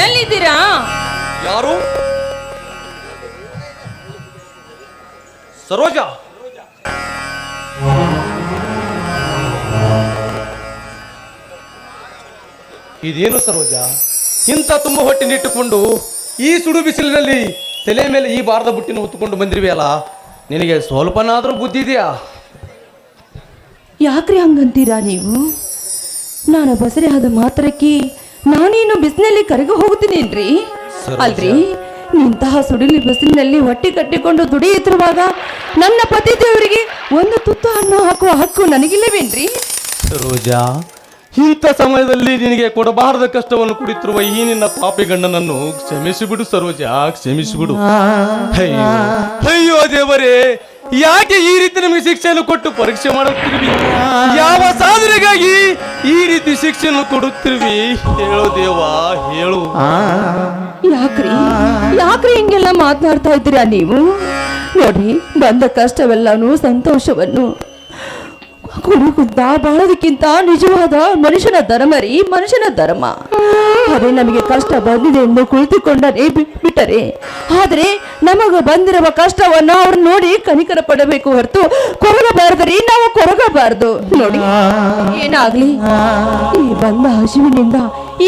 ಎಲ್ಲಿದ್ದೀರಾ? ಯಾರು? ಸರೋಜ? ಇದೇನು ಸರೋಜ? ಇಂಥ ತುಂಬ ಹೊಟ್ಟೆನಿಟ್ಟುಕೊಂಡು ಈ ಸುಡು ಬಿಸಿಲಿನಲ್ಲಿ ತಲೆ ಮೇಲೆ ಈ ಬಾರದ ಬುಟ್ಟಿನ ಹೊತ್ತುಕೊಂಡು ಬಂದಿರುವೆಯಲ್ಲ ನಿನಗೆ ಸ್ವಲ್ಪನಾದರೂ ಬುದ್ಧಿ ಇದೆಯಾ? ಯಾಕ್ರಿ ಹಂಗಂತೀರಾ ನೀವು? ನಾನು ಬಸರೆ ಆದ ಮಾತ್ರಕ್ಕೆ ನಾನೇನು ಬಿಸಿನಲ್ಲಿ ಕರಗ ಹೋಗ್ತೀನೇನ್ರಿ. ಅಲ್ರಿ ಇಂತಹ ಸುಡಿಲಿ ಬಿಸಿಲಿನಲ್ಲಿ ಹೊಟ್ಟೆ ಕಟ್ಟಿಕೊಂಡು ದುಡಿಯುತ್ತಿರುವಾಗ ನನ್ನ ಪತಿ ದೇವರಿಗೆ ಒಂದು ತುತ್ತು ಹಣ್ಣು ಹಾಕುವ ಹಕ್ಕು ನನಗಿಲ್ಲವೇನ್ರಿ? ಸರೋಜಾ ಇಂಥ ಸಮಯದಲ್ಲಿ ನಿನಗೆ ಕೊಡಬಾರದ ಕಷ್ಟವನ್ನು ಕುಡಿತಿರುವ ಈ ನಿನ್ನ ಪಾಪಿ ಗಂಡನನ್ನು ಕ್ಷಮಿಸಿಬಿಡು ಸರೋಜ ಕ್ಷಮಿಸಿಬಿಡು. ಅಯ್ಯೋ ಅಯ್ಯೋ ದೇವರೇ ಯಾಕೆ ಈ ರೀತಿ ನಮಗೆ ಶಿಕ್ಷೆಯನ್ನು ಕೊಟ್ಟು ಪರೀಕ್ಷೆ ಮಾಡುತ್ತಿರುವಿ? ಯಾವ ಸಾಧನೆಗಾಗಿ ಈ ರೀತಿ ಶಿಕ್ಷೆಯನ್ನು ಕೊಡುತ್ತಿರುವಿ? ಹೇಳು ದೇವ ಹೇಳು. ಯಾಕ್ರಿ? ಯಾಕ್ರಿ ಹಿಂಗೆಲ್ಲ ಮಾತನಾಡ್ತಾ ಇದ್ದೀರಾ ನೀವು? ನೋಡಿ ಬಂದ ಕಷ್ಟವೆಲ್ಲನೂ ಸಂತೋಷವನ್ನು. ಕುಡುಕುತ್ತಾ ಬಾಳೋದಕ್ಕಿಂತ ನಿಜವಾದ ಮನುಷ್ಯನ ಧರ್ಮ ರೀ, ಮನುಷ್ಯನ ಧರ್ಮ. ಅದೇ ನಮಗೆ ಕಷ್ಟ ಬಂದಿದೆ ಎಂದು ಕುಳಿತುಕೊಂಡರೆ ಬಿಟ್ಟರೆ. ಆದರೆ ನಮಗೆ ಬಂದಿರುವ ಕಷ್ಟವನ್ನು ಅವ್ರು ನೋಡಿ ಕನಿಕರ ಪಡಬೇಕು ಹೊರತು ಕೊರಗಬಾರದು ರೀ, ನಾವು ಕೊರಗಬಾರದು. ನೋಡಿ, ಏನಾಗ್ಲಿ? ಈ ಬಂದ ಹಸಿವಿನಿಂದ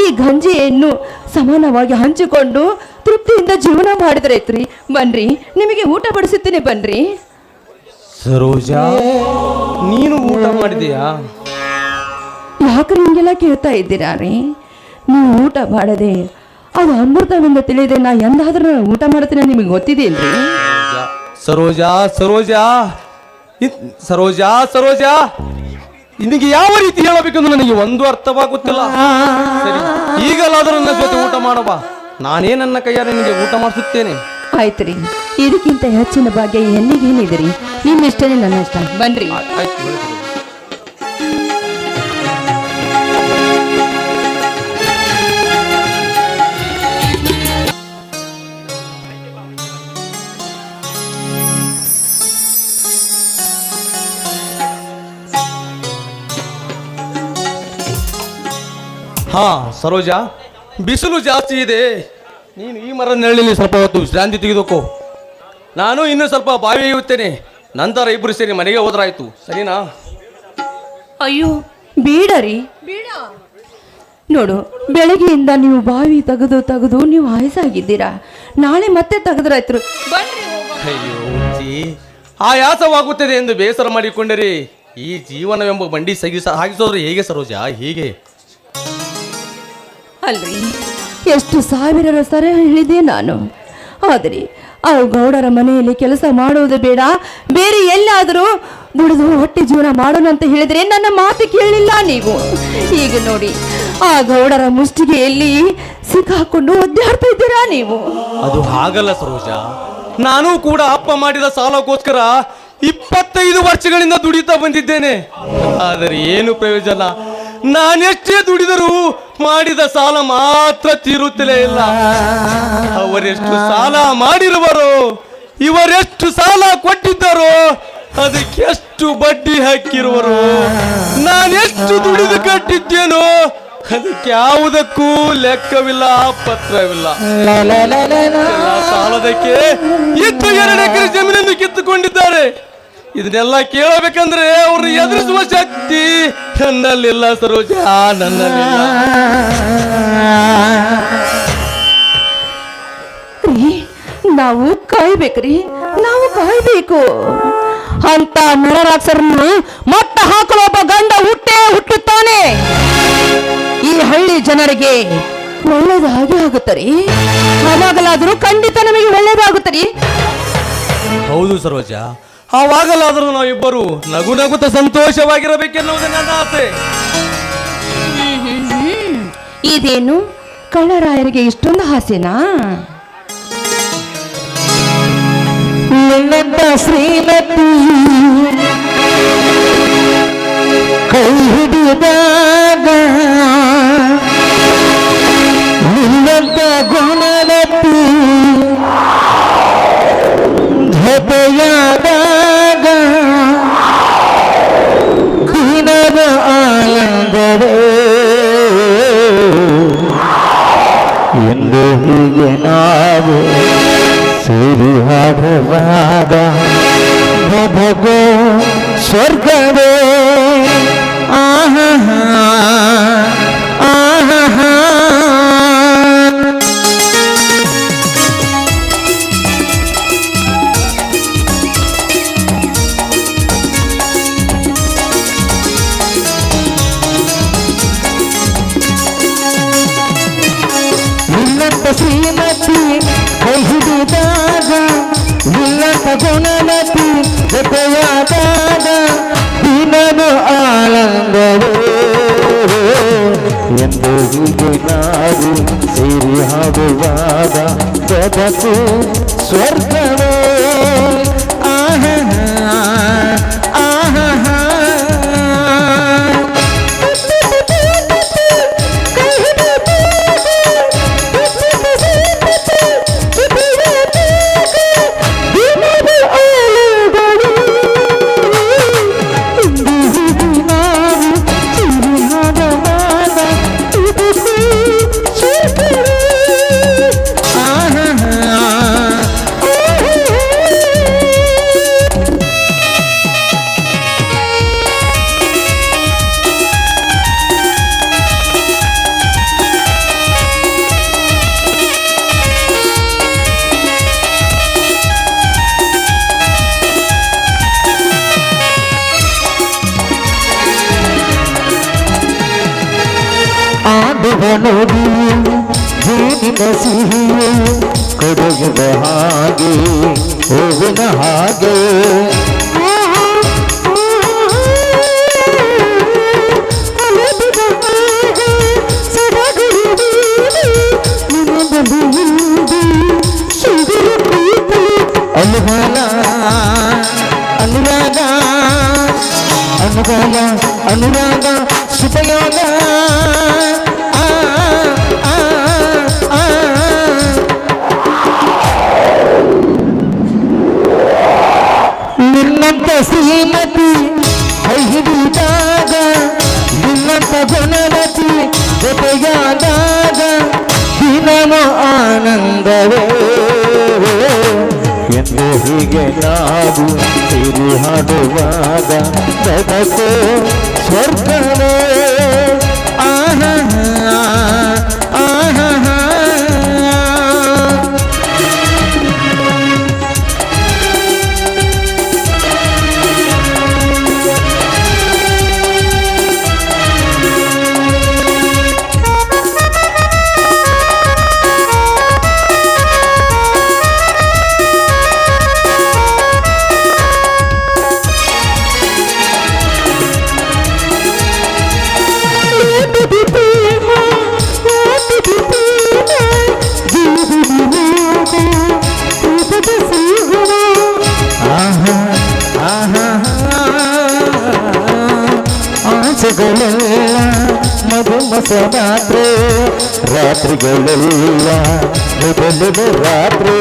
ಈ ಗಂಜಿಯನ್ನು ಸಮಾನವಾಗಿ ಹಂಚಿಕೊಂಡು ತೃಪ್ತಿಯಿಂದ ಜೀವನ ಮಾಡಿದ್ರೈತ್ರಿ ಬನ್ರಿ, ನಿಮಗೆ ಊಟ ಬಡಿಸುತ್ತೇನೆ ಬನ್ರಿ. ಸರೋಜ ನೀನು ಊಟ ಮಾಡಿದೀಯಾ? ಯಾಕ್ರಿ ಹಿಂಗೆಲ್ಲ ಕೇಳ್ತಾ ಇದ್ದೀರಾ ರೀ? ನೀವು ಊಟ ಮಾಡದೆ ಅದು ಅಮೃತವೆಂದು ತಿಳಿದೆ ನಾ ಎಂದಾದ್ರೂ ನಾನು ಊಟ ಮಾಡ್ತೀನಿ ನಿಮಗೆ ಗೊತ್ತಿದೆಯಲ್ರಿ? ಸರೋಜ ಸರೋಜ ಇದ್- ಸರೋಜ ಸರೋಜ ನಿನಗೆ ಯಾವ ರೀತಿ ಹೇಳಬೇಕೆಂದು ನನಗೆ ಒಂದು ಅರ್ಥವಾಗುತ್ತಿಲ್ಲ. ಸರಿ ಈಗಲಾದರೂ ನನ್ನ ಜೊತೆ ಊಟ ಮಾಡುವ ನಾನೇ ನನ್ನ ಕೈಯಾರೆ ನಿನಗೆ ಊಟ ಮಾಡಿಸುತ್ತೇನೆ. ಆಯ್ತು ರೀ. ಇದಕ್ಕಿಂತ ಹೆಚ್ಚಿನ ಭಾಗ್ಯ ಎಲ್ಲಿಗೇನಿದೆ ರೀ? ನಿಮ್ಮ ಇಷ್ಟನೇ ನನ್ನ ಇಷ್ಟ. ಬನ್ರಿ. ಹಾ ಸರೋಜ ಬಿಸಿಲು ಜಾಸ್ತಿ ಇದೆ. ನೀನು ಈ ಮರ ನೆರಳಿಲಿ ಸ್ವಲ್ಪ ಹೊತ್ತು ವಿಶ್ರಾಂತಿ ತೆಗೆದುಕೋ. ನಾನು ಇನ್ನೂ ಸ್ವಲ್ಪ ಬಾವಿ ಒಯ್ಯುತ್ತೇನೆ ನಂತರ ಇಬ್ಬರು ಸೇರಿ ಮನೆಗೆ ಹೋದ್ರಾಯ್ತು. ಸರಿನಾ? ಅಯ್ಯೋ ಬೇಡ ರೀ ಬೇಡ ನೋಡು ಬೆಳಗ್ಗೆಯಿಂದ ನೀವು ಬಾವಿ ತೆಗೆದು ತೆಗೆದು ನೀವು ಆಯಸಾಗಿದ್ದೀರಾ ನಾಳೆ ಮತ್ತೆ ತೆಗೆದ್ರಾಯ್ತು. ಬನ್ರಿ. ಅಯ್ಯೋ ಜಿ ಆಯಾಸವಾಗುತ್ತದೆ ಎಂದು ಬೇಸರ ಮಾಡಿಕೊಂಡರೆ ಈ ಜೀವನವೆಂಬ ಬಂಡಿ ಸಗಿಸ ಹಾಗಿಸೋದ್ರೆ ಹೇಗೆ ಸರೋಜ? ಹೀಗೆ? ಅಲ್ರಿ ಎಷ್ಟು ಸಾವಿರ ಸರ ಹೇಳಿದೆ ನಾನು. ಆದರೆ ಆ ಗೌಡರ ಮನೆಯಲ್ಲಿ ಕೆಲಸ ಮಾಡುವುದು ಬೇಡ. ಬೇರೆ ಎಲ್ಲಾದರೂ ದುಡಿದು ಹೊಟ್ಟೆ ಜೀವನ ಮಾಡೋಣ ಅಂತ ಹೇಳಿದ್ರೆ ನನ್ನ ಮಾತು ಕೇಳಿಲ್ಲ ನೀವು. ಈಗ ನೋಡಿ, ಆ ಗೌಡರ ಮುಷ್ಟಿಗೆಯಲ್ಲಿ ಸಿಕ್ಕಾಕೊಂಡು ಒದ್ದಾಡ್ತಾ ಇದ್ದೀರಾ ನೀವು? ಅದು ಹಾಗಲ್ಲ ಸರೋಜ. ನಾನು ಕೂಡ ಅಪ್ಪ ಮಾಡಿದ ಸಾಲಕ್ಕೋಸ್ಕರ ಇಪ್ಪತ್ತೈದು ವರ್ಷಗಳಿಂದ ದುಡಿತಾ ಬಂದಿದ್ದೇನೆ. ಆದರೆ ಏನು ಪ್ರಯೋಜನ? ನಾನೆಷ್ಟೇ ದುಡಿದರೂ ಮಾಡಿದ ಸಾಲ ಮಾತ್ರ ತೀರುತ್ತಲೇ ಇಲ್ಲ. ಅವರೆಷ್ಟು ಸಾಲ ಮಾಡಿರುವರು, ಇವರೆಷ್ಟು ಸಾಲ ಕೊಟ್ಟಿದ್ದರು, ಅದಕ್ಕೆ ಎಷ್ಟು ಬಡ್ಡಿ ಹಾಕಿರುವರು ನಾನೆಷ್ಟು ದುಡಿದು ಕಟ್ಟಿದ್ದೇನೋ, ಅದಕ್ಕೆ ಯಾವುದಕ್ಕೂ ಲೆಕ್ಕವಿಲ್ಲ, ಪತ್ರವಿಲ್ಲ. ಸಾಲದಕ್ಕೆ ಇತ್ತು ಎರಡು ಎಕರೆ ಜಮೀನನ್ನು ಕಿತ್ತುಕೊಂಡಿದ್ದಾರೆ. ಇದನ್ನೆಲ್ಲ ಕೇಳಬೇಕಂದ್ರೆ ಅವ್ರನ್ನ ಎದುರಿಸುವ ಶಕ್ತಿ ನನ್ನಲ್ಲಿಲ್ಲ ಸರೋಜ ನನ್ನಲ್ಲಿ ನಾವು ಕಾಯ್ಬೇಕ್ರಿ ನಾವು ಕಾಯ್ಬೇಕು. ಅಂತ ನರರಾಕ್ಷರನ್ನು ಮೊಟ್ಟ ಹಾಕಲು ಒಬ್ಬ ಗಂಡ ಹುಟ್ಟೇ ಹುಟ್ಟುತ್ತಾನೆ. ಈ ಹಳ್ಳಿ ಜನರಿಗೆ ಒಳ್ಳೇದಾಗಿ ಆಗುತ್ತರಿ ಅವಾಗಲಾದರೂ ಖಂಡಿತ ನಮಗೆ ಒಳ್ಳೇದಾಗುತ್ತರಿ ಹೌದು ಸರೋಜ ಆವಾಗಲಾದರೂ ನಾವಿಬ್ಬರು ನಗು ನಗುತ್ತ ಸಂತೋಷವಾಗಿರಬೇಕೆನ್ನುವುದು ನನ್ನ ಆಸೆ. ಇದೇನು? ಕಳ್ಳರಾಯರಿಗೆ ಇಷ್ಟೊಂದು ಹಾಸ್ಯನಾ? ನಿನ್ನಂತ ಶ್ರೀಮತಿ ಅನುರಾಗ ಶುಭಯೋಗ ಆ, ಆ, ಆ, ಆ. ನಿನ್ನಂತ ಶ್ರೀಮತಿ ಕೈ ಹಿಡಿದಾಗ ನಿನ್ನಂತ ಗುಣಮತಿ ಜೊತೆಯಾದಾಗ ದಿನನು ಆನಂದವೇ ಎಂದು ಹೀಗೆ ನಾವು ಸೇರಿ ಹಾಡುವಾಗ ಜಗತ್ತು ಸ್ವರ್ಗವೇ ಆಹಾ ರಾತ್ರಿಗಳೆಲ್ಲ ಮೊದಲಿನ ರಾತ್ರಿ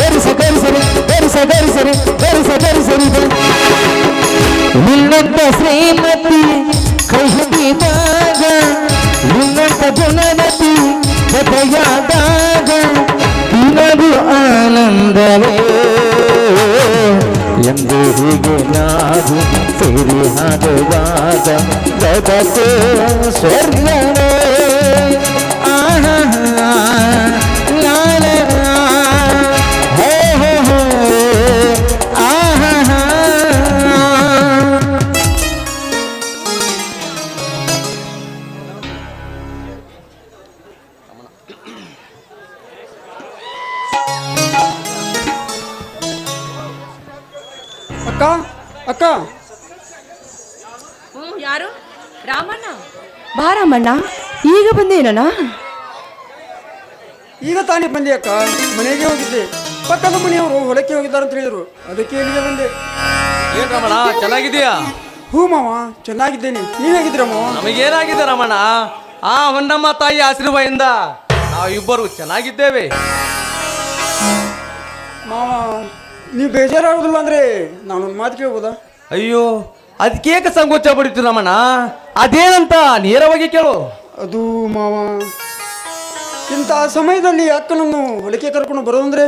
ಗರಿಸ ಗರಿಸರಿ ಗರಿಸ ಗರಿಸರಿ ಗರಿಸ ಗರಿಸರಿ ನಿನ್ನಂತ ಶ್ರೀಮತಿ ಕೈ ಹಿಡಿದಾಗ ನಿನ್ನಂತ ಗುಣಮತಿ ಕಥೆಯಾದಾಗ ಆನಂದವೇ? ಎಂದು ಹೀಗೆ ನಾವು ಸೇರಿ ಹಾಡುವಾಗ ಸ್ವರ್ಗವೇ? ತಾನೇ ಬಂದೆ ಅಕ್ಕ. ಮನೆಗೆ ಹೋಗಿದ್ದೆ. ಪಕ್ಕದ ಮನೆಯವರು ಹೊಲಕ್ಕೆ ಹೋಗಿದ್ದಾರೆ ಅಂತ ಹೇಳಿದ್ರು. ಅದಕ್ಕೆ ಇಲ್ಲಿಗೆ ಬಂದೆ. ಏನ್ ರಮಣ ಚೆನ್ನಾಗಿದೀಯಾ ಹೂ ಮಾವ ಚೆನ್ನಾಗಿದ್ದೇನೆ. ನೀವ್ ಹೇಗಿದ್ದೀರ ಮಾವ? ನಮಗೇನಾಗಿದೆ ರಮಣ? ಆ ಹೊನ್ನಮ್ಮ ತಾಯಿ ಆಶೀರ್ವಾದಿಂದ ನಾವಿಬ್ಬರು ಚೆನ್ನಾಗಿದ್ದೇವೆ. ಮಾವ ನೀವು ಬೇಜಾರಾಗೋದಿಲ್ಲ ಅಂದ್ರೆ ನಾನೊಂದು ಮಾತು ಕೇಳ್ಬೋದಾ? ಅಯ್ಯೋ ಅದಕ್ಕೇಕ ಸಂಕೋಚ ಪಡಿತು ರಮಣ? ಅದೇನಂತ ನೇರವಾಗಿ ಕೇಳು. ಅದು ಮಾವ ಇಂಥ ಸಮಯದಲ್ಲಿ ಅಕ್ಕನನ್ನು ಹೊಲಿಕೆ ಕರ್ಕೊಂಡು ಬರೋದಂದ್ರೆ?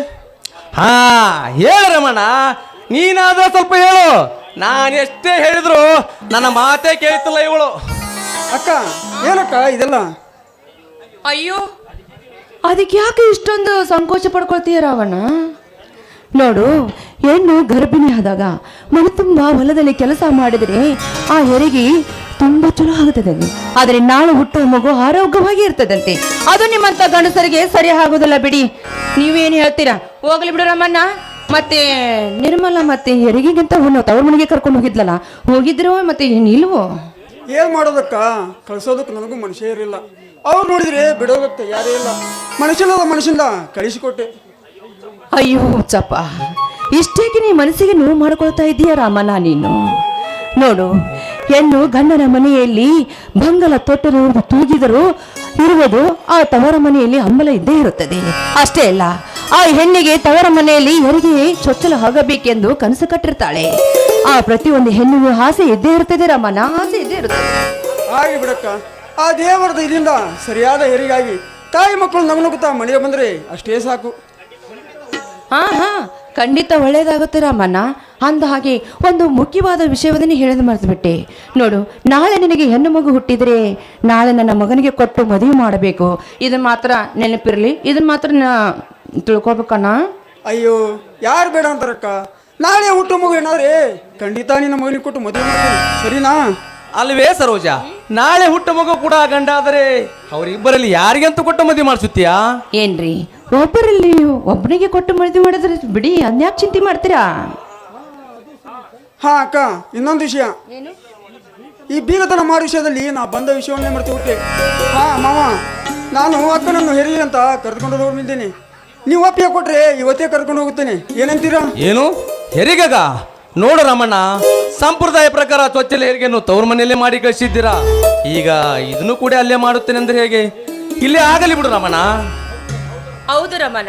ಹಾ ಹೇಳ ರಮಣ. ನೀನಾದ್ರೆ ಸ್ವಲ್ಪ ಹೇಳು. ನಾನು ಎಷ್ಟೇ ಹೇಳಿದ್ರು ನನ್ನ ಮಾತೇ ಕೇಳ್ತಿಲ್ಲ ಇವಳು. ಅಕ್ಕ ಏನಕ್ಕ ಇದೆಲ್ಲ? ಅಯ್ಯೋ. ಅದಕ್ಕೆ ಯಾಕೆ ಇಷ್ಟೊಂದು ಸಂಕೋಚ ಪಡ್ಕೊಳ್ತೀಯ ರಾವಣ? ನೋಡು ಹೆಣ್ಣು ಗರ್ಭಿಣಿ ಆದಾಗ ಮನೆ ತುಂಬ ಹೊಲದಲ್ಲಿ ಕೆಲಸ ಮಾಡಿದರೆ ಆ ಹೆರಿಗೆ ತುಂಬಾ ಚಲೋ ಆಗುತ್ತದೆ. ಆದರೆ ನಾಳೆ ಹುಟ್ಟುವ ಮಗು ಆರೋಗ್ಯವಾಗಿ ಇರ್ತದಂತೆ. ಅದು ನಿಮ್ಮಂತ ಗಂಡಸರಿಗೆ ಸರಿ ಆಗೋದಿಲ್ಲ ಬಿಡಿ. ನೀವೇನು ಹೇಳ್ತೀರಾ? ಹೋಗ್ಲಿ ಬಿಡು ರಮಣ್ಣ. ಮತ್ತೆ ನಿರ್ಮಲ ಮತ್ತೆ ಹೆರಿಗೆಗಿಂತ ಅವನು ತವ್ರ ಮನೆಗೆ ಕರ್ಕೊಂಡು ಹೋಗಿದ್ಲಲ್ಲ? ಹೋಗಿದ್ರೋ ಮತ್ತೆ ಇಲ್ವೋ ಏನ್ ಮಾಡೋದಕ್ಕ? ಕಳ್ಸೋದಕ್ಕೆ ನನಗೂ ಮನುಷ್ಯ ಇರಲಿಲ್ಲ. ಅವ್ರು ನೋಡಿದ್ರೆ ಬಿಡೋದಕ್ಕೆ ಯಾರೇ ಇಲ್ಲ. ಮನುಷ್ಯನ ಮನುಷ್ಯನ ಕಳಿಸಿಕೊಟ್ಟೆ. ಅಯ್ಯೋ ಚಪ್ಪ ಇಷ್ಟೇಕೆ ನೀ ಮನಸ್ಸಿಗೆ ನೋವು ಮಾಡ್ಕೊಳ್ತಾ ಇದೀಯ ರಾಮನಾ ನೀನು? ನೋಡು ಹೆಣ್ಣು ಗಂಡನ ಮನೆಯಲ್ಲಿ ಬಂಗಲ ತೊಟ್ಟರು ತೂಗಿದರು ಇರುವುದು ಆ ತವರ ಮನೆಯಲ್ಲಿ ಹಂಬಲ ಇದ್ದೇ ಇರುತ್ತದೆ. ಅಷ್ಟೇ ಅಲ್ಲ ಆ ಹೆಣ್ಣಿಗೆ ತವರ ಮನೆಯಲ್ಲಿ ಹೆರಿಗೆ ಚೊಚ್ಚಲು ಆಗಬೇಕೆಂದು ಕನಸು ಕಟ್ಟಿರ್ತಾಳೆ. ಆ ಪ್ರತಿಯೊಂದು ಹೆಣ್ಣಿಗೂ ಆಸೆ ಇದ್ದೇ ಇರ್ತದೆ ರಮಣ ಆಸೆ ಇದ್ದೇ ಇರುತ್ತದೆ. ಆಗಿ ಬಿಡಕ್ಕ ಆ ದೇವರದ ಇದರಿಂದ ಸರಿಯಾದ ಹೆರಿಗಾಗಿ ತಾಯಿ ಮಕ್ಕಳು ನಗನುಗುತ್ತಾ ಮನೆಗೆ ಬಂದ್ರೆ ಅಷ್ಟೇ ಸಾಕು. ಹಾ ಹಾ ಖಂಡಿತ ಒಳ್ಳೇದಾಗುತ್ತೆ ರಾಮಣ್ಣ. ಅಂದ ಹಾಗೆ ಒಂದು ಮುಖ್ಯವಾದ ವಿಷಯವನ್ನು ಹೇಳೋದು ಮರೆತುಬಿಟ್ಟೆ. ನೋಡು ನಾಳೆ ನಿನಗೆ ಹೆಣ್ಣು ಮಗು ಹುಟ್ಟಿದರೆ ನಾಳೆ ನನ್ನ ಮಗನಿಗೆ ಕೊಟ್ಟು ಮದುವೆ ಮಾಡಬೇಕು. ಇದನ್ನ ಮಾತ್ರ ನೆನಪಿರಲಿ ಇದನ್ನ ಮಾತ್ರ ನಾ ತಿಳ್ಕೊಬೇಕಣ್ಣ. ಅಯ್ಯೋ ಯಾರು ಬೇಡ ಅಂತಾರಕ್ಕ? ನಾಳೆ ಹುಟ್ಟು ಮಗು ಏನಾದ್ರೆ ಖಂಡಿತ ನಿನ್ನ ಮಗನಿಗೆ ಕೊಟ್ಟು ಮದುವೆ ಮಾಡ್ತೀನಿ. ಸರಿನಾ? ಅಲ್ವೇ ಸರೋಜ ನಾಳೆ ಹುಟ್ಟು ಮಗು ಕೂಡ ಗಂಡ ಆದರೆ ಅವರಿಬ್ಬರಲ್ಲಿ ಯಾರಿಗಂತೂ ಕೊಟ್ಟು ಮದುವೆ ಮಾಡಿಸುತ್ತೀಯಾ? ಏನ್ರಿ ಒಬ್ಬರಲ್ಲಿ ಒಬ್ಬನಿಗೆ ಕೊಟ್ಟು ಮದುವೆ ಮಾಡಿದ್ರೆ ಬಿಡಿ ಅನ್ಯಾಕ್ ಚಿಂತೆ ಮಾಡ್ತೀರಾ? ಹಾ ಅಕ್ಕ ಇನ್ನೊಂದು ವಿಷಯ. ಈ ಬೀಗತನ ಮಾಡೋ ವಿಷಯದಲ್ಲಿ ನಾ ಬಂದ ವಿಷಯವನ್ನೇ ಮಾಡ್ತೀವಿ ಬಿಟ್ಟೆ. ಹಾ ಮಾವ ನಾನು ಅಕ್ಕನನ್ನು ಹೆರಿ ಅಂತ ಕರೆದುಕೊಂಡು ಹೋಗಿದ್ದೀನಿ ನೀವು ಒಪ್ಪಿಗೆ ಕೊಟ್ರೆ ಇವತ್ತೇ ಕರ್ಕೊಂಡು ಹೋಗುತ್ತೇನೆ. ಏನಂತೀರಾ? ಏನು? ಹೆರಿಗಗ? ನೋಡು ರಮಣ್ಣ ಸಂಪ್ರದಾಯ ಪ್ರಕಾರ ಚೊಚ್ಚಲ ಹೆರಿಗೆಯನ್ನು ತವ್ರ ಮನೆಯಲ್ಲೇ ಮಾಡಿ ಕಳಿಸಿದ್ದೀರಾ? ಈಗ ಇದನ್ನು ಕೂಡ ಅಲ್ಲೇ ಮಾಡುತ್ತೇನೆ ಅಂದ್ರೆ ಹೇಗೆ? ಇಲ್ಲೇ ಆಗಲಿ ಬಿಡು ರಮಣ ಹೌದು ರಮಣ.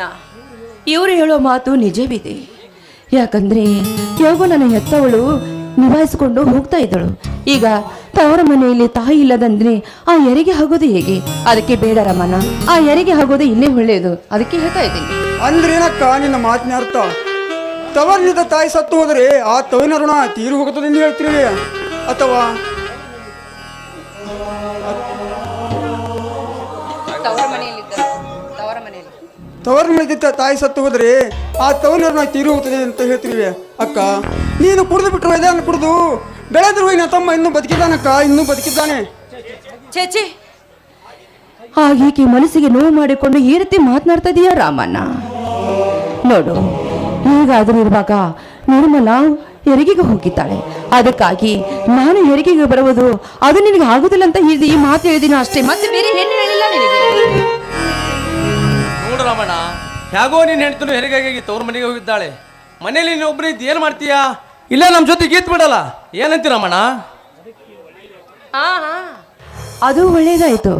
ಇವರು ಹೇಳೋ ಮಾತು ನಿಜವಿದೆ. ಯಾಕಂದ್ರೆ ಯಾಗೋ ನನ್ನ ಹೆತ್ತವಳು ನಿಭಾಯಿಸಿಕೊಂಡು ಹೋಗ್ತಾ ಇದ್ದಳು. ಈಗ ತವರ ಮನೆಯಲ್ಲಿ ತಾಯಿ ಇಲ್ಲದಂದ್ರೆ ಆ ಹೆರಿಗೆ ಆಗೋದು ಹೇಗೆ? ಅದಕ್ಕೆ ಬೇಡ ರಮಣ. ಆ ಹೆರಿಗೆ ಹಾಗೋದು ಇಲ್ಲೇ ಒಳ್ಳೆಯದು. ಅದಕ್ಕೆ ಹೇಳ್ತಾ ಇದ್ದೀನಿ. ಅಂದ್ರೇನಕ್ಕ ನಿನ್ನ ಮಾತಿನ ಅರ್ಥ? ತವರಿನಿಂದ ತಾಯಿ ಸತ್ತು ಹೋದರೆ ಆ ತವಿನ ಋಣ ತೀರು ಹೋಗುತ್ತದೆ ಎಂದು ಹೇಳ್ತೀರಿ? ಅಥವಾ ತವರ ತಾಯಿ ಸತ್ತು ಹೋದ್ರೆ ಆ ತವರಿನ ಋಣ ತೀರು ಹೋಗುತ್ತದೆ ಅಂತ ಹೇಳ್ತೀವಿ ಅಕ್ಕ, ನೀನು ಕುಡಿದು ಬಿಟ್ಟರು ಇದನ್ನು ಕುಡಿದು ಬೆಳೆದ್ರು ನಿನ್ನ ತಮ್ಮ ಇನ್ನೂ ಬದುಕಿದ್ದಾನಕ್ಕ ಇನ್ನೂ ಬದುಕಿದ್ದಾನೆ. ಚೇಚಿ ಹಾಗೇಕೆ ಮನಸ್ಸಿಗೆ ನೋವು ಮಾಡಿಕೊಂಡು ಈ ರೀತಿ ಮಾತನಾಡ್ತಾ ಇದೀಯ ರಾಮಣ್ಣ? ನೋಡು, ಹೀಗಾದರೂ ಇರುವಾಗ ನಿರ್ಮಲ ಹೆರಿಗೆಗೆ ಹೋಗಿದ್ದಾಳೆ. ಅದಕ್ಕಾಗಿ ನಾನು ಹೆರಿಗೆಗೆ ಬರುವುದು ಅದು ನಿನಗೆ ಆಗುದಿಲ್ಲ ಅಂತ ಈ ಮಾತು ಹೇಳಿದಿನ ಅಷ್ಟೇ. ಮತ್ತೆ ಬೇರೆ ಏನು ಹೇಳಿಲ್ಲ ನಿನಗೆ? ನೋಡು ರಾಮಣ್ಣ ಹೇಗೋ ನೀನು ಹೆಣ್ತು ಹೆರಿಗಾಗಿ ತವ್ರ ಮನೆಗೆ ಹೋಗಿದ್ದಾಳೆ. ಮನೇಲಿ ನೀನು ಒಬ್ಬರು ಇದ್ದು ಏನು ಮಾಡ್ತೀಯಾ? ಇಲ್ಲ ನಮ್ಮ ಜೊತೆ ಗೀತ್ ಬಿಡಲ್ಲ. ಏನಂತಿ ರಾಮಣ್ಣ ಅದು ಒಳ್ಳೇದಾಯ್ತು.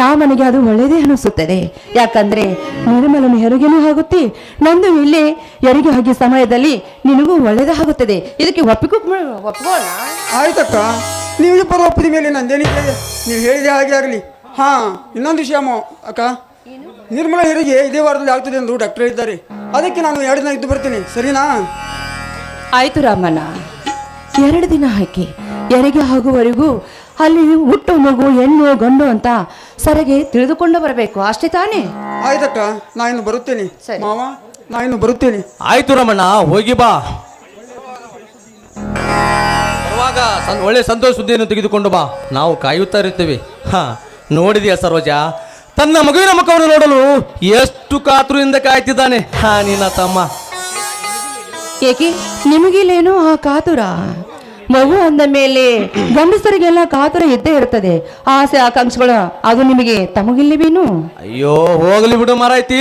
ರಾಮನಿಗೆ ಅದು ಒಳ್ಳೇದೇ ಅನಿಸುತ್ತದೆ. ಯಾಕಂದ್ರೆ ನಿರ್ಮಲನು ಹೆರಿಗೆನೂ ಆಗುತ್ತೆ ನಂದು ಇಲ್ಲೇ ಹೆರಿಗೆ ಹೋಗಿ ಸಮಯದಲ್ಲಿ ನಿನಗೂ ಒಳ್ಳೇದೇ ಆಗುತ್ತದೆ ಇದಕ್ಕೆ ಒಪ್ಪಿಕೊ ಒಪ್ಪಿಕೊಳ್ಳ ಆಯ್ತಕ್ಕ. ನೀವು ಇಬ್ಬರು ಒಪ್ಪಿದ ಮೇಲೆ ನಂದೇನಿದೆ? ನೀವು ಹೇಳಿದೆ ಹಾಗೆ ಆಗಲಿ. ಹಾ ಇನ್ನೊಂದು ವಿಷಯ ಅಕ್ಕ. ನಿರ್ಮಲ ಹೆರಿಗೆ ಇದೇ ವಾರದಲ್ಲಿ ಆಗ್ತದೆ ಎಂದು ಡಾಕ್ಟರ್ ಹೇಳಿದ್ದಾರೆ. ಅದಕ್ಕೆ ನಾನು ಎರಡು ದಿನ ಇದ್ದು ಬರ್ತೀನಿ. ಸರಿನಾ? ಆಯ್ತು ರಾಮಣ್ಣ. ಎರಡು ದಿನ ಹಾಕಿ ಹೆರಿಗೆ ಆಗುವವರೆಗೂ ಅಲ್ಲಿ ಹುಟ್ಟು ಮಗು ಹೆಣ್ಣು ಗಂಡು ಅಂತ ಸರಿಗೆ ತಿಳಿದುಕೊಂಡು ಬರಬೇಕು. ಅಷ್ಟೇ ತಾನೇ? ಆಯ್ತಕ್ಕ ನಾ ಇನ್ನು ಬರುತ್ತೇನೆ. ಸರಿ. ಮಾವ ನಾ ಇನ್ನು ಬರುತ್ತೇನೆ. ಆಯ್ತು ರಮಣ್ಣ ಹೋಗಿ ಬಾ. ಬರುವಾಗ ಸಂ- ಒಳ್ಳೆ ಸಂತೋಷ ಸುದ್ದಿಯನ್ನು ತೆಗೆದುಕೊಂಡು ಬಾ. ನಾವು ಕಾಯುತ್ತಾ ಇರ್ತೀವಿ. ಹಾ ನೋಡಿದೆಯಾ ಸರೋಜ? ತನ್ನ ಮಗುವಿನ ಮುಖವನ್ನು ನೋಡಲು ಎಷ್ಟು ಕಾತುರಿಂದ ಕಾಯ್ತಿದ್ದಾನೆ. ಹಾ ನಿನ್ನ ತಮ್ಮ. ಏಕೆ ನಿಮಗಿಲ್ಲೇನು ಆ ಕಾತುರ? ಮಗು ಅಂದ ಮೇಲೆ ಗಂಡಸರಿಗೆಲ್ಲ ಕಾತುರ ಇದ್ದೇ ಇರ್ತದೆ. ಆಸೆ ಆಕಾಂಕ್ಷೆಗಳು ಅದು ನಿಮಗೆ ತಮಗಿಲ್ಲವೇನು? ಅಯ್ಯೋ ಹೋಗ್ಲಿ ಬಿಡು ಮಾರಾಯ್ತಿ.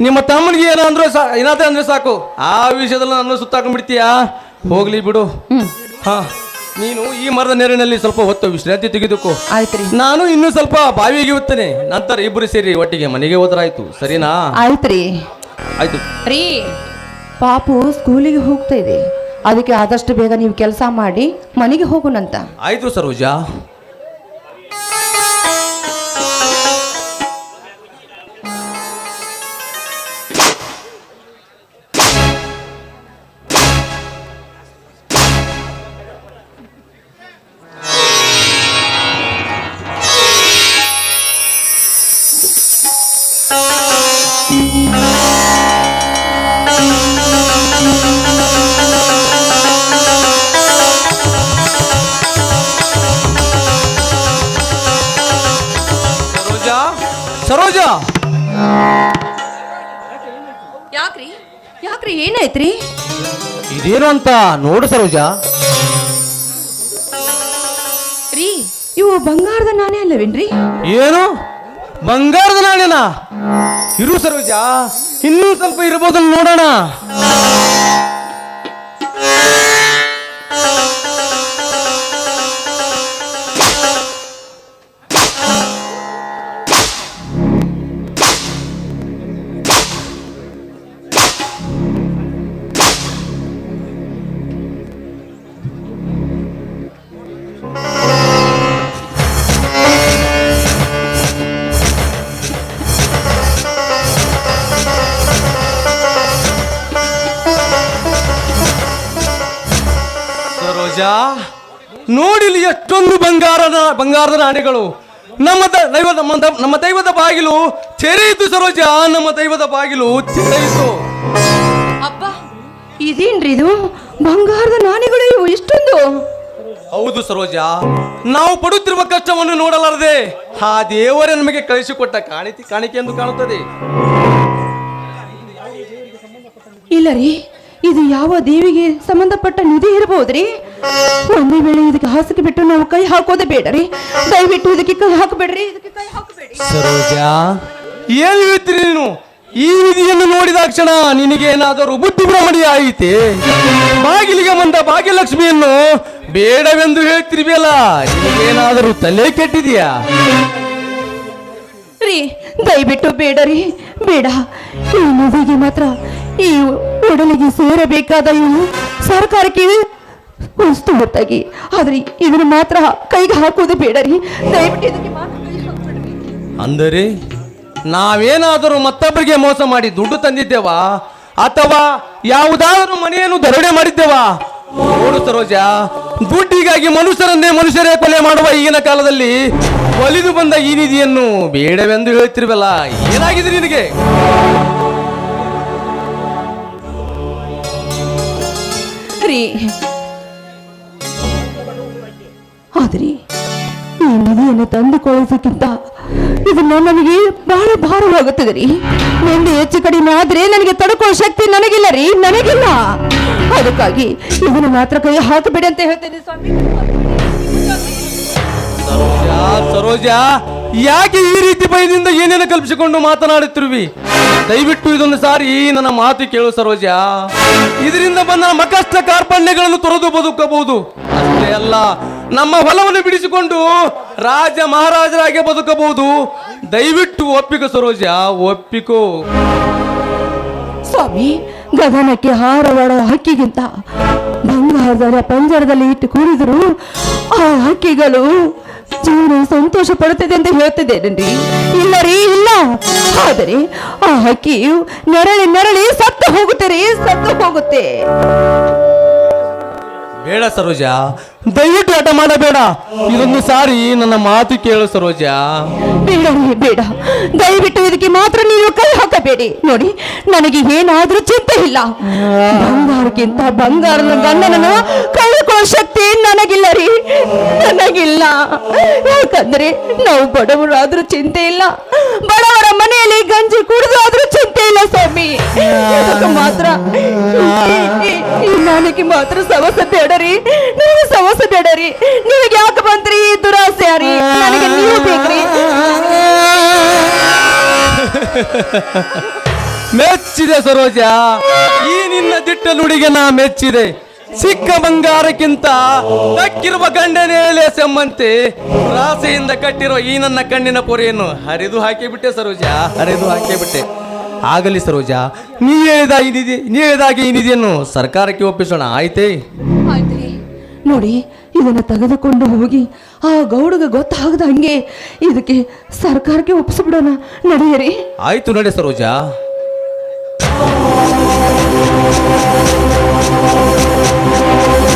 ನಿಮ್ಮ ತಮ್ಮನಿಗೆ ಏನಾದ್ರು ಏನಾದ್ರೆ ಏನಾದ್ರು ಅಂದ್ರೆ ಸಾಕು. ಆ ವಿಷಯದಲ್ಲಿ ನನ್ನ ಸುತ್ತಾಕೊಂಡ್ಬಿಡ್ತೀಯಾ? ಹೋಗ್ಲಿ ಬಿಡು. ಹಾ. ನೀನು ಈ ಮರದ ನೀರಿನಲ್ಲಿ ಸ್ವಲ್ಪ ಹೊತ್ತು ವಿಶ್ರಾಂತಿ ತೆಗೆದುಕೋ. ಆಯ್ತ್ರಿ. ನಾನು ಇನ್ನೂ ಸ್ವಲ್ಪ ಬಾವಿಗೆ ಹೋಗ್ತೇನೆ. ನಂತರ ಇಬ್ಬರು ಸೇರಿ ಒಟ್ಟಿಗೆ ಮನೆಗೆ ಹೋದ್ರಾಯ್ತು. ಸರಿನಾ? ಆಯ್ತ್ರಿ. ಆಯ್ತು. ರೀ. ಪಾಪು ಸ್ಕೂಲಿಗೆ ಹೋಗ್ತಾ ಇದೆ. ಅದಕ್ಕೆ ಆದಷ್ಟು ಬೇಗ ನೀವು ಕೆಲಸ ಮಾಡಿ ಮನೆಗೆ ಹೋಗೋಣಂತ ಆಯ್ತು ಸರೋಜಾ. ಯಾಕ್ರಿ? ಯಾಕ್ರಿ ಏನಾಯ್ತ್ರಿ? ಇದೇನು ಅಂತ ನೋಡು ಸರೋಜ. ರೀ ಇವು ಬಂಗಾರದ ನಾನೇ ಅಲ್ಲವೇನ್ರಿ? ಏನು? ಬಂಗಾರದ ನಾಣ್ಯನ ಇರು ಸರೋಜ ಇನ್ನೂ ಸ್ವಲ್ಪ ಇರ್ಬೋದನ್ನ ನೋಡೋಣ. ಸರೋಜ ನೋಡಿಲಿ ಎಷ್ಟೊಂದು ಬಂಗಾರದ ಬಂಗಾರದ ನಾಣ್ಯಗಳು ನಮ್ಮ ದ- ದೈವ ನಮ್ಮ ನಮ್ಮ ದೈವದ ಬಾಗಿಲು ತೆರೆಯಿತು ಸರೋಜ ನಮ್ಮ ದೈವದ ಬಾಗಿಲು ತೆರೆಯಿತು. ಅಪ್ಪ ಇದೇನ್ರಿ ಇದು? ಬಂಗಾರದ ನಾಣ್ಯಗಳು ಇವು ಇಷ್ಟೊಂದು. ಹೌದು ಸರೋಜ ನಾವು ಪಡುತ್ತಿರುವ ಕಷ್ಟವನ್ನು ನೋಡಲಾರದೆ ಆ ದೇವರೇ ನಮಗೆ ಕಳಿಸಿಕೊಟ್ಟ ಕಾಣಿತಿ ಕಾಣಿಕೆ ಎಂದು ಕಾಣುತ್ತದೆ. ಇಲ್ಲ ರೀ ಇದು ಯಾವ ದೇವಿಗೆ ಸಂಬಂಧಪಟ್ಟ ನಿಧಿ ಇರಬಹುದ್ರಿ? ಒಂದೇ ವೇಳೆ ಇದಕ್ಕೆ ಹಾಸಿಗೆ ಬಿಟ್ಟು ನಾವು ಕೈ ಹಾಕೋದೇ ಬೇಡ್ರಿ. ರೀ ದಯವಿಟ್ಟು ಇದಕ್ಕೆ ಕೈ ಹಾಕಬೇಡ್ರಿ. ಇದಕ್ಕೆ ಕೈ ಹಾಕಬೇಡಿ ಸರೋಜ. ಏನು ಹೇಳ್ತೀರಿ ನೀನು? ಈ ವಿಧಿಯನ್ನು ನೋಡಿದಾಕ್ಷಣ ನಿನಗೇನಾದರೂ ಬುದ್ಧಿ ಭ್ರಮಣಿ ಆಯಿತೆ? ಬಾಗಿಲಿಗೆ ಬಂದ ಭಾಗ್ಯಲಕ್ಷ್ಮಿಯನ್ನು ಬೇಡವೆಂದು ಹೇಳ್ತಿರ್ವಿಯಲ್ಲ ನಿನಗೇನಾದರೂ ತಲೆ ಕೆಟ್ಟಿದೆಯಾ? ರೀ ದಯವಿಟ್ಟು ಬೇಡ ರೀ ಬೇಡ. ಈ ನದಿಗೆ ಮಾತ್ರ ಈ ಒಡಲಿಗೆ ಸೇರಬೇಕಾದ ಇವು ಸರ್ಕಾರಕ್ಕೆ ವಸ್ತು ಗೊತ್ತಾಗಿ. ಆದ್ರೆ ಇದನ್ನು ಮಾತ್ರ ಕೈಗೆ ಹಾಕೋದು ಬೇಡ ರೀ. ದಯವಿಟ್ಟು. ಅಂದರೆ ನಾವೇನಾದರೂ ಮತ್ತೊಬ್ಬರಿಗೆ ಮೋಸ ಮಾಡಿ ದುಡ್ಡು ತಂದಿದ್ದೇವಾ? ಅಥವಾ ಯಾವುದಾದರೂ ಮನೆಯನ್ನು ದರೋಡೆ ಮಾಡಿದ್ದೇವಾ? ನೋಡು ಸರೋಜ, ದುಡ್ಡಿಗಾಗಿ ಮನುಷ್ಯರನ್ನೇ ಮನುಷ್ಯರೇ ಕೊಲೆ ಮಾಡುವ ಈಗಿನ ಕಾಲದಲ್ಲಿ ಒಲಿದು ಬಂದ ಈ ನಿಧಿಯನ್ನು ಬೇಡವೆಂದು ಹೇಳ್ತಿರ್ವಲ್ಲ. ಏನಾಗಿದೆ ನಿನಗೆ? ರೀ ಆದ್ರಿ, ಈ ನಿಧಿಯನ್ನು ತಂದುಕೊಳ್ಳೋದಕ್ಕಿಂತ ಇದನ್ನ ನನಗೆ ಬಹಳ ಭಾರವಾಗುತ್ತದೆ ರೀ ನಿಂದು ಹೆಚ್ಚು ಕಡಿಮೆ ಆದ್ರೆ ನನಗೆ ತಡ್ಕೊಳ್ಳೋ ಶಕ್ತಿ ನನಗಿಲ್ಲ ರೀ, ನನಗಿಲ್ಲ. ಅದಕ್ಕಾಗಿ ಇದನ್ನ ಮಾತ್ರ ಕೈ ಹಾಕಬೇಡಿ ಅಂತ ಹೇಳ್ತೇನೆ ಸ್ವಾಮಿ. ಸರೋಜ, ಯಾಕೆ ಈ ರೀತಿ ಭಯದಿಂದ ಏನೇನು ಕಲ್ಪಿಸಿಕೊಂಡು ಮಾತನಾಡುತ್ತಿರುವಿ? ದಯವಿಟ್ಟು ಇದೊಂದು ಸಾರಿ ನನ್ನ ಮಾತು ಕೇಳು ಸರೋಜ. ಇದರಿಂದ ಬಂದ ಮಕಷ್ಟ ಕಷ್ಟ ಕಾರ್ಪಣ್ಯಗಳನ್ನು ತೊರೆದು ಬದುಕಬಹುದು. ಅಷ್ಟೇ ಅಲ್ಲ, ನಮ್ಮ ಹೊಲವನ್ನು ಬಿಡಿಸಿಕೊಂಡು ರಾಜ ಮಹಾರಾಜರಾಗಿ ಬದುಕಬಹುದು. ದಯವಿಟ್ಟು ಒಪ್ಪಿಕೋ ಸರೋಜ, ಒಪ್ಪಿಕೋ. ಸ್ವಾಮಿ, ಗಗನಕ್ಕೆ ಹಾರವಾಡ ಹಕ್ಕಿಗಿಂತ ಬಂಗಾರದ ಪಂಜರದಲ್ಲಿ ಇಟ್ಟು ಕೂಡಿದ್ರು ಆ ಹಕ್ಕಿಗಳು ಜೀವನ ಸಂತೋಷ ಪಡುತ್ತದೆ ಅಂತ ಹೇಳ್ತಿದ್ದೇನೆ ಇಲ್ಲ ರೀ ಇಲ್ಲ. ಆದರೆ ಆ ಹಕ್ಕಿಯು ನರಳಿ ನರಳಿ ಸತ್ತು ಹೋಗುತ್ತೆ ರೀ ಸತ್ತು ಹೋಗುತ್ತೆ. ಬೇಡ ಸರೋಜ. ದಯವಿಟ್ಟು ಆಟ ಮಾಡಬೇಡ. ಇದೊಂದು ಸಾರಿ ನನ್ನ ಮಾತು ಕೇಳು ಸರೋಜ. ಬೇಡ ರೀ ಬೇಡ. ದಯವಿಟ್ಟು ಇದಕ್ಕೆ ಮಾತ್ರ ನೀವು ಕೈ ಹಾಕಬೇಡಿ. ನೋಡಿ, ನನಗೆ ಏನಾದ್ರೂ ಚಿಂತೆ ಇಲ್ಲ. ಬಂಗಾರಕ್ಕಿಂತ ಬಂಗಾರದ ಗಂಡನನ್ನು ಕಳೆದುಕೊಳ್ಳೋ ಶಕ್ತಿ ನನಗಿಲ್ಲ ರೀ ನನಗಿಲ್ಲ. ಯಾಕಂದ್ರೆ ನಾವು ಬಡವರಾದ್ರೂ ಚಿಂತೆ ಇಲ್ಲ. ಬಡವರ ಮನೆಯಲ್ಲಿ ಗಂಜಿ ಕುಡಿದು ಆದ್ರೂ ಚಿಂತೆ ಇಲ್ಲ ಸ್ವಾಮಿ. ಮಾತ್ರ? ನನಗೆ ಮಾತ್ರ ಸಮಸ್ಯೆ ಬೇಡರಿ. ನೀವು ಸಮಸ್ಯೆ ಬೇಡರಿ. ನಿಮಗೆ ಯಾಕೆ ಬಂದ್ರಿ ದುರಾಸೆ ರೀ ನನಗೆ ನೀವು ಬೇಕ್ರಿ. ಮೆಚ್ಚಿದೆ ಸರೋಜ. ಈ ನಿನ್ನ ದಿಟ್ಟ ನುಡಿಗೆ ನಾ ಮೆಚ್ಚಿದೆ. ಸಿಕ್ಕ ಬಂಗಾರಕ್ಕಿಂತ ತಕ್ಕಿರುವ ಗಂಡನೇಳೆ ಸೆಮ್ಮಂತೆ ರಾಸೆಯಿಂದ ಕಟ್ಟಿರೋ ಈ ನನ್ನ ಕಣ್ಣಿನ ಪೊರೆಯನ್ನು ಹರಿದು ಹಾಕಿಬಿಟ್ಟೆ ಸರೋಜ. ಹರಿದು ಹಾಕಿಬಿಟ್ಟೆ. ಆಗಲಿ ಸರೋಜ, ನೀ ಹೇಳಿದ ನೀ ಹೇಳಿದಾಗ ಈ ನಿಧಿಯನ್ನು ಸರ್ಕಾರಕ್ಕೆ ಒಪ್ಪಿಸೋಣ. ಆಯ್ತೇ. ನೋಡಿ ಇದನ್ನ ತೆಗೆದುಕೊಂಡು ಹೋಗಿ ಆ ಗೌಡಗ ಗೊತ್ತಾಗದ ಹಂಗೆ ಇದಕ್ಕೆ ಸರ್ಕಾರಕ್ಕೆ ಒಪ್ಪಿಸ್ಬಿಡೋಣ ನಡೆಯರಿ. ಆಯ್ತು ನಡೆ ಸರೋಜ.